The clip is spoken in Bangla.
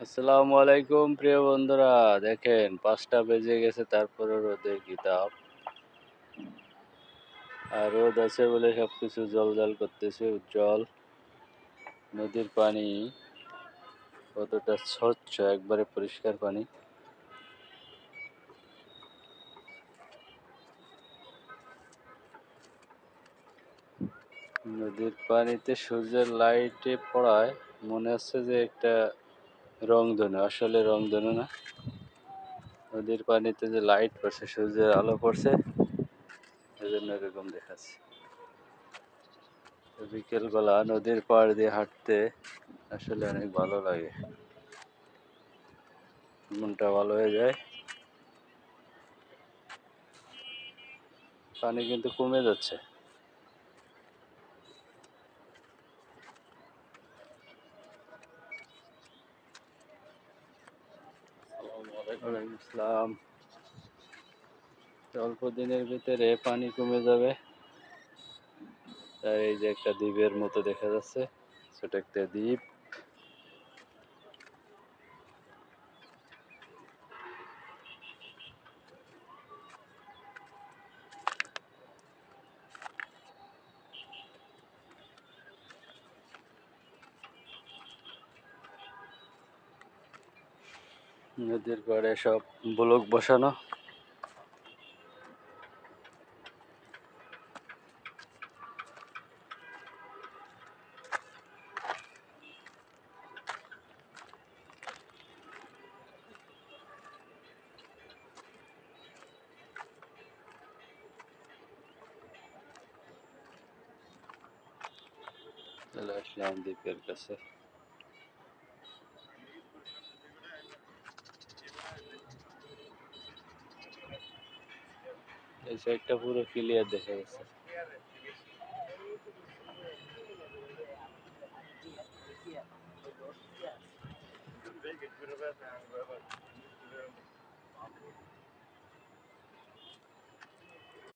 আসসালামু আলাইকুম প্রিয় বন্ধুরা। দেখেন, পাঁচটা বেজে গেছে তারপরে রোদের কিতাব আর রোদ আছে বলে সব কিছু জল করতেছে, উজ্জ্বল। নদীর পানি কতটা স্বচ্ছ, একবারে পরিষ্কার পানি। নদীর পানিতে সূর্যের লাইটে পড়ায় মনে হচ্ছে যে একটা রংধনু আসলে রংধনু না। নদীর পানিতে যে লাইট পড়ছে, সূর্যের আলো পড়ছে, এজন্য এরকম দেখাচ্ছে। বিকেলবেলা নদীর পাড় দিয়ে হাঁটতে আসলে অনেক ভালো লাগে। মনটা ভালো হয়ে যায়। পানি কিন্তু কমে যাচ্ছে। অল্প দিনের ভিতরে পানি কমে যাবে। তাই এই যে একটা দ্বীপের মতো দেখা যাচ্ছে, ছোট একটা দ্বীপ। নদীর পাড়ে সব ব্লক বসানো। চলে আসলাম দ্বীপের কাছে। এই সাইডটা পুরো ক্লিয়ার দেখা যাচ্ছে